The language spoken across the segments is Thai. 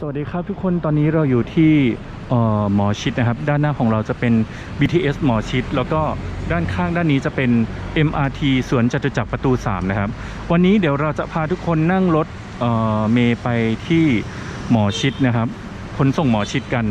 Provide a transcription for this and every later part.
สวัสดีครับทุกคนตอนนี้เราอยู่ที่หมอชิดนะครับ ด้านหน้าของเราจะเป็น BTS หมอชิด แล้วก็ด้านข้างด้านนี้จะเป็น MRT สวนจตุจักรประตู 3 นะครับ วันนี้เดี๋ยวเราจะพาทุกคนนั่งรถเเมย์ไปที่หมอชิดนะครับขนส่งหมอชิดกัน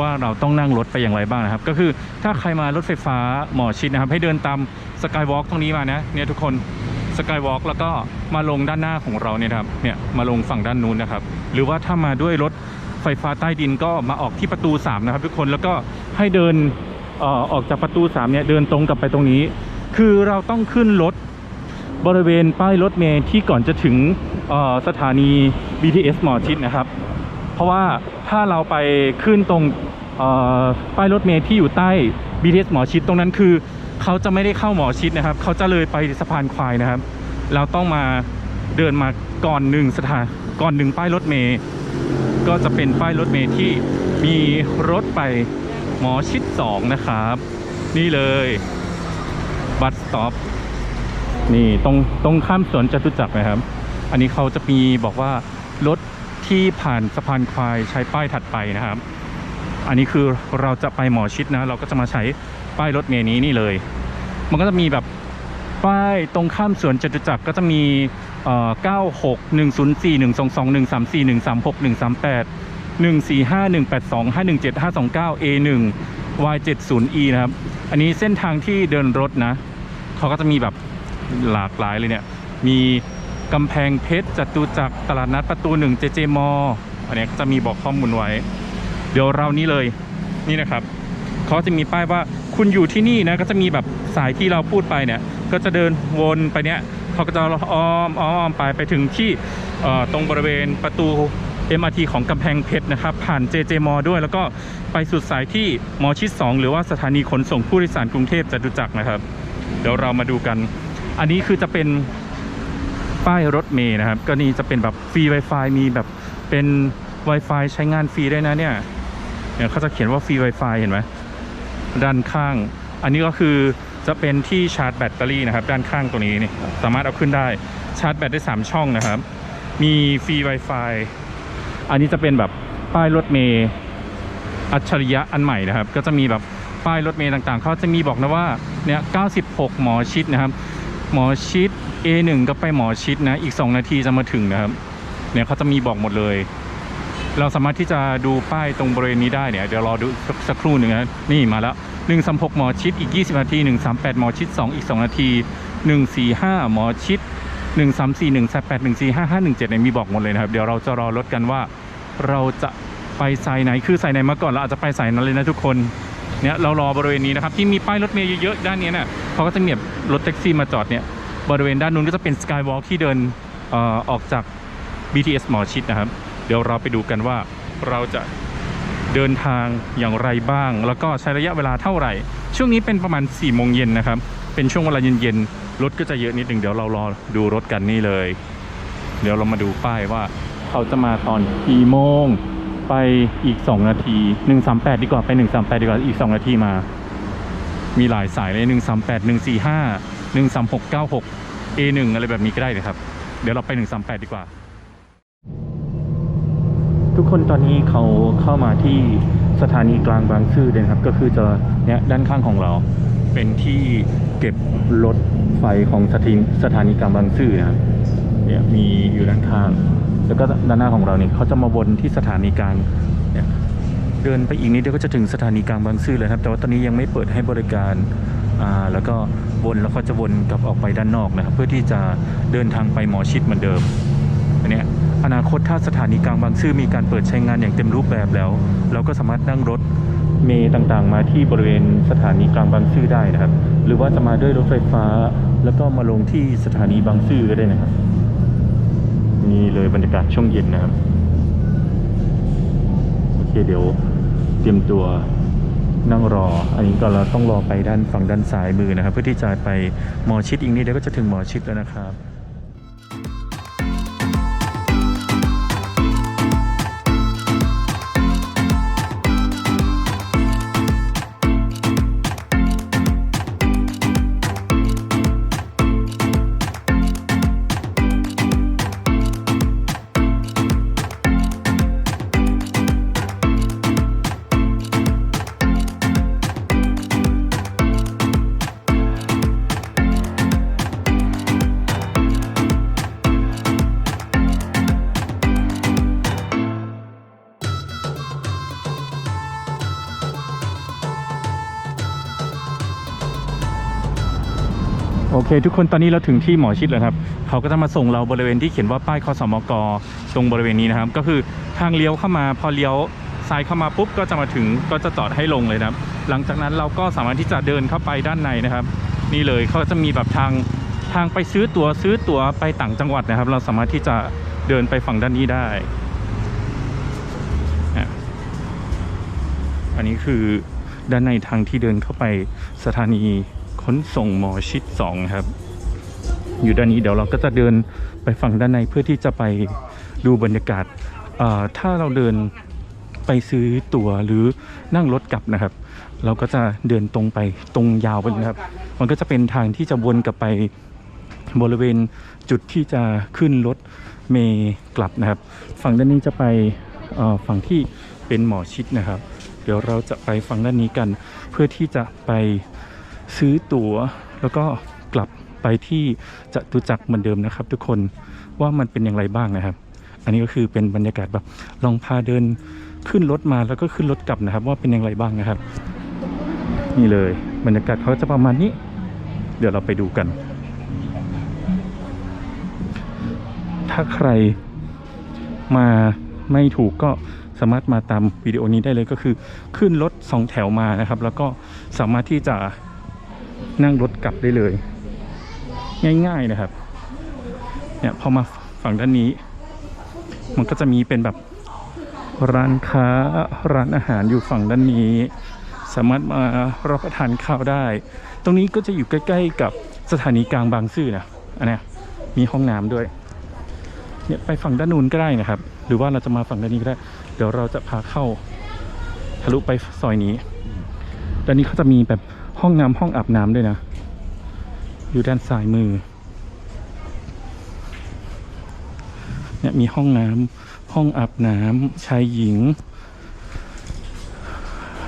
ว่าเราต้องนั่งรถไปอย่างไรบ้างนะครับ ก็คือถ้าใครมารถไฟฟ้าหมอชิดนะครับ ให้เดินตามสกายวอล์กตรงนี้มานะเนี่ยทุกคนสกายวอล์กแล้วก็มาลงด้านหน้าของเราเนี่ยครับเนี่ยมาลงฝั่งด้านนู้นนะครับ หรือว่าถ้ามาด้วยรถไฟฟ้าใต้ดินก็มาออกที่ประตู 3 นะครับทุกคนแล้วก็ให้เดินออกจากประตู3เนี่ยเดินตรงกลับไปตรงนี้ คือเราต้องขึ้นรถบริเวณป้ายรถเมล์ที่ก่อนจะถึงสถานี BTS หมอชิดนะครับ เพราะว่าถ้าเราไปขึ้นตรงป้ายรถเมล์ที่อยู่ใต้ BTS หมอชิดตรงนั้นคือเขาจะไม่ได้เข้าหมอชิดนะครับ เขาจะเลยไปสะพานควายนะครับ เราต้องมาเดินมาก่อนหนึ่งสถาน ก่อนหนึ่งป้ายรถเมย์ก็จะเป็นป้ายรถเมย์ที่มีรถไปหมอชิด2นะครับ นี่เลยบัสสต็อปนี่ตรงตรงข้ามสวนจตุจักรนะครับ อันนี้เขาจะมีบอกว่ารถที่ผ่านสะพานควายใช้ป้ายถัดไปนะครับ อันนี้คือเราจะไปหมอชิดนะ เราก็จะมาใช้ป้ายรถเมล์นี้นี่เลย มันก็จะมีแบบป้ายตรงข้ามสวนจตุจักรก็จะมี เออ96 104 122 134 136 138 145 182 517 529 A1 Y70E นะครับ อันนี้เส้นทางที่เดินรถนะ เขาก็จะมีแบบหลากหลายเลยเนี่ย มีกำแพงเพชรจตุจักรตลาดนัดประตูหนึ่งเจเจมออันนี้ก็จะมีบอกข้อมูลไว้ เดี๋ยวเรานี่เลยนี่นะครับเขาจะมีป้ายว่าคุณอยู่ที่นี่นะก็จะมีแบบสายที่เราพูดไปเนี่ย ก็จะเดินวนไปเนี่ย เขาก็จะอ้อมอ้อมไปไปถึงที่ตรงบริเวณประตู MRT ของกำแพงเพชรนะครับ ผ่าน JJ มอด้วย แล้วก็ไปสุดสายที่มอชิด 2 หรือว่าสถานีขนส่งผู้โดยสารกรุงเทพจตุจักรนะครับ เดี๋ยวเรามาดูกัน อันนี้คือจะเป็นป้ายรถเมย์นะครับ ก็นี่จะเป็นแบบฟรี Wi-Fi มีแบบเป็น Wi-Fi ใช้งานฟรีได้นะเนี่ยเนี่ยเขาจะเขียนว่าฟรี Wi-Fi เห็นไหมด้านข้าง อันนี้ก็คือ จะเป็นที่ชาร์จแบตเตอรี่นะครับ ด้านข้างตัวนี้นี่สามารถเอาขึ้นได้ชาร์จแบตได้ 3 ช่องนะครับ มีฟรี Wi-Fi อันนี้จะเป็นแบบป้ายรถเมย์อัจฉริยะอันใหม่นะครับ ก็จะมีแบบป้ายรถเมย์ต่างๆ เขาจะมีบอกนะว่าเนี่ย96 หมอชิดนะครับ หมอชิด A1 ก็ไปหมอชิดนะ อีก 2 นาทีจะมาถึงนะครับ เนี่ยเขาจะมีบอกหมดเลย เราสามารถที่จะดูป้ายตรงบริเวณนี้ได้เนี่ย เดี๋ยวรอดูสักสักครู่หนึ่งนะนี่มาแล้ว 136 หมอชิดอีก 20 นาที 138 หมอชิด 2 อีก 2 นาที 145 หมอชิด 134 138 145 517เนี่ยมีบอกหมดเลยนะครับ เดี๋ยวเราจะรอรถกันว่าเราจะไปสายไหนคือสายไหนมาก่อนเราอาจจะไปสายนั้นเลยนะทุกคนเนี่ยเรารอบริเวณนี้นะครับที่มีป้ายรถเมย์เยอะๆด้านนี้เนี่ยเขาก็จะมีแบบรถแท็กซี่มาจอดเนี่ยบริเวณด้านนู้นก็จะเป็นสกายวอล์กที่เดินออออกจาก BTS หมอชิดนะครับ เดี๋ยวเราไปดูกันว่าเราจะ เดินทางอย่างไรบ้าง แล้วก็ใช้ระยะเวลาเท่าไหร่ ช่วงนี้เป็นประมาณ4ี่โมงเย็นนะครับ เป็นช่วงเวลาเย็นๆรถก็จะเยอะนิดหนึ่งเดี๋ยวเรารอดูรถกันนี่เลย เดี๋ยวเรามาดูป้ายว่า เขาจะมาตอนกี่โมงไปอีก 2 นาที 138 ดีกว่าไป 138 ดีกว่าอีก 2 นาทีมา มีหลายสายเลย 138 145 13696 A1 อะไรแบบนี้ก็ได้เลยครับ เดี๋ยวเราไป 138 ดีกว่า ทุกคนตอนนี้เขาเข้ามาที่สถานีกลางบางซื่อเลยครับ ก็คือจะเนี่ยด้านข้างของเรา เป็นที่เก็บรถไฟของสถานีสถานีกลางบางซื่อนะครับเนี่ยมีอยู่ด้านข้าง แล้วก็ด้านหน้าของเราเนี่ยเขาจะมาวนที่สถานีกลางเนี่ยเดินไปอีกนิดเดียวก็จะถึงสถานีกลางบางซื่อเลยครับ แต่ว่าตอนนี้ยังไม่เปิดให้บริการอ่าแล้วก็วนแล้วก็จะวนกลับออกไปด้านนอกนะครับ เพื่อที่จะเดินทางไปหมอชิดเหมือนเดิม เนี้ยอนาคตถ้าสถานีกลางบางซื่อมีการเปิดใช้งานอย่างเต็มรูปแบบแล้ว เราก็สามารถนั่งรถเมย์ต่างๆ มาที่บริเวณสถานีกลางบางซื่อได้นะครับ หรือว่าจะมาด้วยรถไฟฟ้า แล้วก็มาลงที่สถานีบางซื่อก็ได้นะครับนี่เลยบรรยากาศช่วงเย็นนะครับโอเคเดี๋ยวเตรียมตัวนั่งรอ อันนี้ก็เราต้องรอไปด้านฝั่งด้านซ้ายมือนะครับ เพื่อที่จะไปหมอชิดอีกนิดเดียวก็จะถึงหมอชิดแล้วนะครับ เคทุกคนตอนนี้เราถึงที่หมอชิดแล้วครับเขาก็จะมาส่งเราบริเวณที่เขียนว่าป้ายคอสมกตรงบริเวณนี้นะครับ ก็คือทางเลี้ยวเข้ามาพอเลี้ยวซ้ายเข้ามาปุ๊บก็จะมาถึงก็จะจอดให้ลงเลยนะครับ หลังจากนั้นเราก็สามารถที่จะเดินเข้าไปด้านในนะครับ นี่เลยเขาจะมีแบบทางทางไปซื้อตั๋วซื้อตั๋วไปต่างจังหวัดนะครับ เราสามารถที่จะเดินไปฝั่งด้านนี้ได้ อันนี้คือด้านในทางที่เดินเข้าไปสถานี นส่งหมอชิด2ครับ อยู่ด้านนี้เดี๋ยวเราก็จะเดินไปฝั่งด้านในเพื่อที่จะไปดูบรรยากาศถ้าเราเดินไปซื้อตั๋วหรือนั่งรถกลับนะครับ เราก็จะเดินตรงไปตรงยาวไปนะครับ มันก็จะเป็นทางที่จะวนกลับไปบริเวณจุดที่จะขึ้นรถเมย์กลับนะครับ ฝั่งด้านนี้จะไปฝั่งที่เป็นหมอชิดนะครับ เดี๋ยวเราจะไปฝั่งด้านนี้กัน เพื่อที่จะไป ซื้อตั๋วแล้วก็กลับไปที่จตุจักรเหมือนเดิมนะครับ ทุกคนว่ามันเป็นอย่างไรบ้างนะครับ อันนี้ก็คือเป็นบรรยากาศแบบลองพาเดินขึ้นรถมาแล้วก็ขึ้นรถกลับนะครับ ว่าเป็นอย่างไรบ้างนะครับ นี่เลยบรรยากาศเขาจะประมาณนี้ เดี๋ยวเราไปดูกัน ถ้าใครมาไม่ถูกก็สามารถมาตามวิดีโอนี้ได้เลยก็คือขึ้นรถสองแถวมานะครับ แล้วก็สามารถที่จะ นั่งรถกลับได้เลย ง่าย ๆนะครับ เนี่ยพอมาฝั่งด้านนี้ มันก็จะมีเป็นแบบร้านค้าร้านอาหารอยู่ฝั่งด้านนี้ สามารถมารับประทานข้าวได้ ตรงนี้ก็จะอยู่ใกล้ ๆ กับสถานีกลางบางซื่อนะอันนี้มีห้องน้ำด้วยเนี่ยไปฝั่งด้านนู้นก็ได้นะครับ หรือว่าเราจะมาฝั่งด้านนี้ก็ได้ เดี๋ยวเราจะพาเข้าทะลุไปซอยนี้ด้านนี้เขาจะมีแบบ ห้องน้ำห้องอาบน้ำด้วยนะ อยู่ด้านซ้ายมือเนี่ยมีห้องน้ำห้องอาบน้ำชายหญิง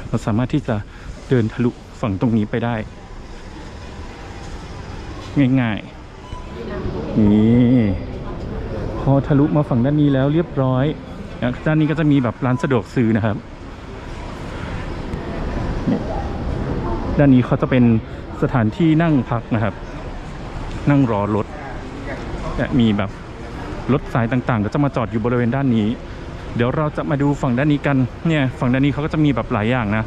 เราสามารถที่จะเดินทะลุฝั่งตรงนี้ไปได้ ง่ายๆนี่พอทะลุมาฝั่งด้านนี้แล้วเรียบร้อยด้านนี้ก็จะมีแบบร้านสะดวกซื้อนะครับ ด้านนี้เขาจะเป็นสถานที่นั่งพักนะครับ นั่งรอรถและมีแบบรถสายต่างๆ ก็จะมาจอดอยู่บริเวณด้านนี้ เดี๋ยวเราจะมาดูฝั่งด้านนี้กันเนี่ยฝั่งด้านนี้เขาก็จะมีแบบหลายอย่างนะ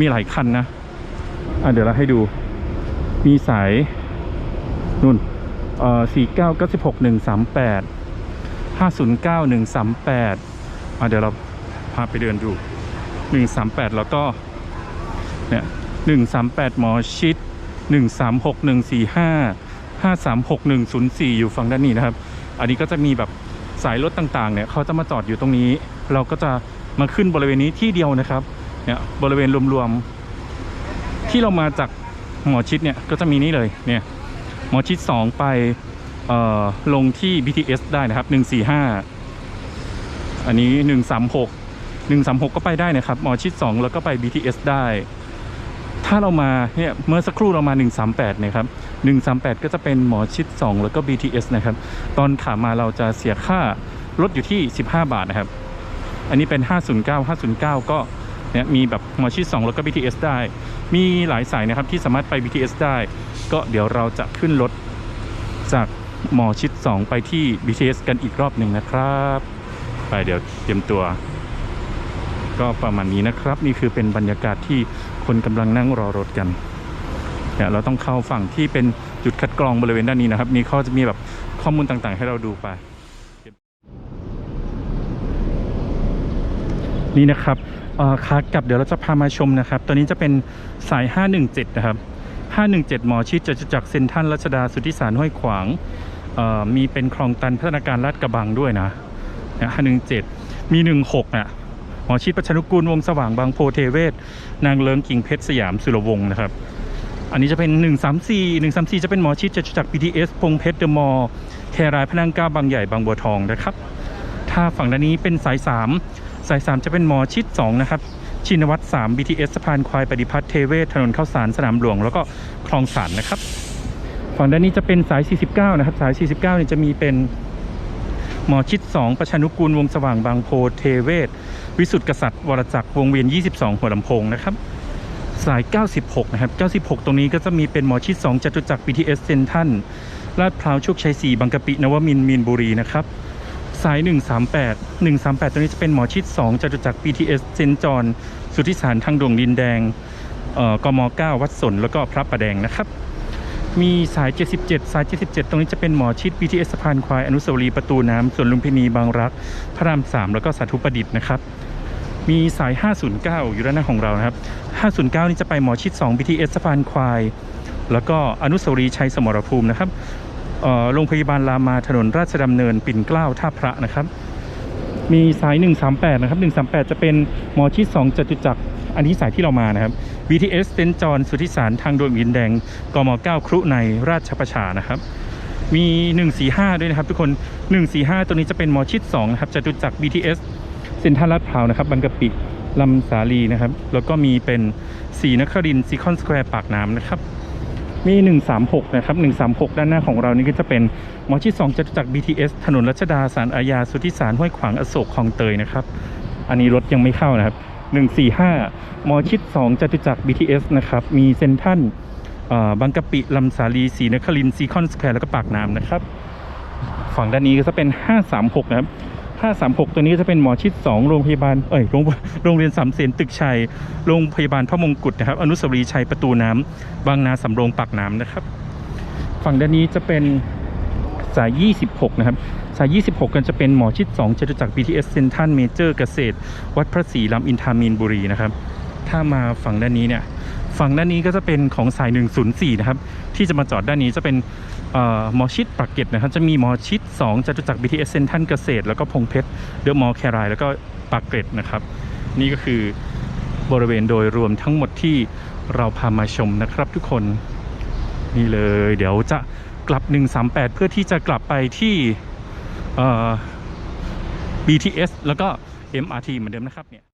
มีหลายคันนะอะเดี๋ยวเราให้ดูมีสายนู่นเอ่อสี่เก้าเก้าสิบหกหนึ่งสามแปดห้าศูนย์เก้าหนึ่งสามแปดอะเดี๋ยวเราพาไปเดินดูหนึ่งสามแปดแล้วก็เนี่ย หนึ่งสามแปดหมอชิดหนึ่งสามหกหนึ่งสี่ห้าห้าสามหกหนึ่งศูนย์สี่อยู่ฝั่งด้านนี้นะครับ อันนี้ก็จะมีแบบสายรถต่างๆ เนี่ยเขาจะมาจอดอยู่ตรงนี้ เราก็จะมาขึ้นบริเวณนี้ที่เดียวนะครับ เนี่ยบริเวณรวมๆ ที่เรามาจากหมอชิดเนี่ยก็จะมีนี่เลย เนี่ยหมอชิด 2 ไปเอ่อลงที่ BTS ได้นะครับ 145 อันนี้ 136 136 ก็ไปได้นะครับหมอชิด 2 แล้วก็ไป BTS ได้ ถ้าเรามาเนี่ยเมื่อสักครู่เรามา 138เนี่ยครับ138 ก็จะเป็นหมอชิด 2 แล้วก็ BTS นะครับ ตอนขามาเราจะเสียค่ารถอยู่ที่ 15 บาทนะครับ อันนี้เป็น 509 509 ก็เนี่ยมีแบบหมอชิด 2 แล้วก็ BTS ได้ มีหลายสายนะครับที่สามารถไป BTS ได้ ก็เดี๋ยวเราจะขึ้นรถจากหมอชิด 2 ไปที่ BTS กันอีกรอบหนึ่งนะครับ ไปเดี๋ยวเตรียมตัว ก็ประมาณนี้นะครับ นี่คือเป็นบรรยากาศที่คนกำลังนั่งรอรถกันเนี่ยเราต้องเข้าฝั่งที่เป็นจุดคัดกรองบริเวณด้านนี้นะครับ นี่เขาจะมีแบบข้อมูลต่างๆ ให้เราดูไป นี่นะครับเอ่อขากลับเดี๋ยวเราจะพามาชมนะครับ ตัวนี้จะเป็นสาย 517 นะครับ 517 หมอชิดจะจากเซ็นทรัลรัชดาสุทธิสารห้วยขวางมีเป็นคลองตันพัฒนาการลาดกระบังด้วยนะนะ517 มี 16อะ หมอชิดประชานุกูลวงสว่างบางโพเทเวศนางเลิงกิ่งเพชรสยามสุรวงศ์นะครับ อันนี้จะเป็น 134 134 จะเป็นหมอชิดจะจาก BTS พงเพชรเดอะมอลล์แครายพนังก้าบางใหญ่บางบัวทองนะครับ ถ้าฝั่งด้านนี้เป็นสาย 3 สาย 3 จะเป็นหมอชิด 2 นะครับชินวัตร3 BTS สะพานควายปฏิพัฒน์เทเวศถนนข้าวสารสนามหลวง แล้วก็คลองสานนะครับ ฝั่งด้านนี้จะเป็นสาย 49 นะครับ สาย 49เนี่ยจะมีเป็นหมอชิด 2 ประชานุกูลวงสว่างบางโพเทเวศ วิสุทธิกษัตริย์วรจักรวงเวียน 22 หัวลำโพงนะครับสาย 96 นะครับ 96 ตรงนี้ก็จะมีเป็นหมอชิด 2จตุจักร BTS เซนทันลาดพร้าวโชคชัย 4 บางกะปิ นวมินมีนบุรีนะครับ สาย 138 138 ตรงนี้จะเป็นหมอชิด 2จตุจักร BTS เซนจร สุทธิสารทางด่วนดินแดงเอ่อกม 9 วัดสน แล้วก็พระประแดงนะครับ มีสาย 77 สาย 77 ตรงนี้จะเป็นหมอชิด BTS สะพานควาย อนุสาวรีย์ประตูน้ำสวนลุมพินีบางรัก พระราม 3 แล้วก็สาธุประดิษฐ์นะครับ มีสาย 509 อยู่ด้านหน้าของเรานะครับ 509 นี่จะไปหมอชิด 2 BTS สะพานควาย แล้วก็อนุสาวรีย์ชัยสมรภูมินะครับโรงพยาบาลรามาถนนราชดำเนินปิ่นเกล้าท่าพระนะครับ มีสาย 138 นะครับ 138 จะเป็นหมอชิด 2จตุจักรอันนี้สายที่เรามานะครับ BTS เซนจรสุทธิสารทางด่วนดินแดงกม 9 ครุในราชประชานะครับ มี 145 ด้วยนะครับทุกคน 145 ตัวนี้จะเป็นหมอชิด2นะครับจตุจักร BTS เซ็นทรัลลาดพร้าวนะครับบางกะปิลำสาลีนะครับ แล้วก็มีเป็นสีนครินซีคอนสแควร์ปากน้ำนะครับ มี 136 นะครับ 136 ด้านหน้าของเรานี่ก็จะเป็นหมอชิด2จตุจักร BTS ถนนรัชดาสารอาญา สุทธิสารห้วยขวางอโศกคลองเตยนะครับ อันนี้รถยังไม่เข้านะครับ 145หมอชิด2จตุจักร BTS นะครับ มีเซนทรันเอ่อบางกะปิลำสาลีสีนครินซีคอนสแควร์แล้วก็ปากน้ำนะครับ ฝั่งด้านนี้ก็จะเป็น 536 นะครับ 536 ตัวนี้จะเป็นหมอชิด 2 โรงพยาบาล เอ้ย โรงโรงเรียนสามเสนตึกชัย โรงพยาบาลพระมงกุฎนะครับ อนุสาวรีย์ชัยประตูน้ำบางนาสำโรงปากน้ำนะครับ ฝั่งด้านนี้จะเป็นสาย 26 นะครับ สาย 26 กันจะเป็นหมอชิด 2จตุจักร BTS เซนทันเมเจอร์เกษตร วัดพระศรีลำอินทามีนบุรีนะครับ ถ้ามาฝั่งด้านนี้เนี่ย ฝั่งด้านนี้ก็จะเป็นของสาย 104 นะครับ ที่จะมาจอดด้านนี้จะเป็น มอชิดปากเกร็ดนะครับจะมีหมอชิด2จตุจักร BTS เซนทันเกษตร แล้วก็พงเพชรเดอะมอลแครายแล้วก็ปากเกร็ดนะครับ นี่ก็คือบริเวณโดยรวมทั้งหมดที่เราพามาชมนะครับทุกคนนี่เลย เดี๋ยวจะกลับ 138 เพื่อที่จะกลับไปที่ BTS แล้วก็ MRT เหมือนเดิมนะครับเนี่ย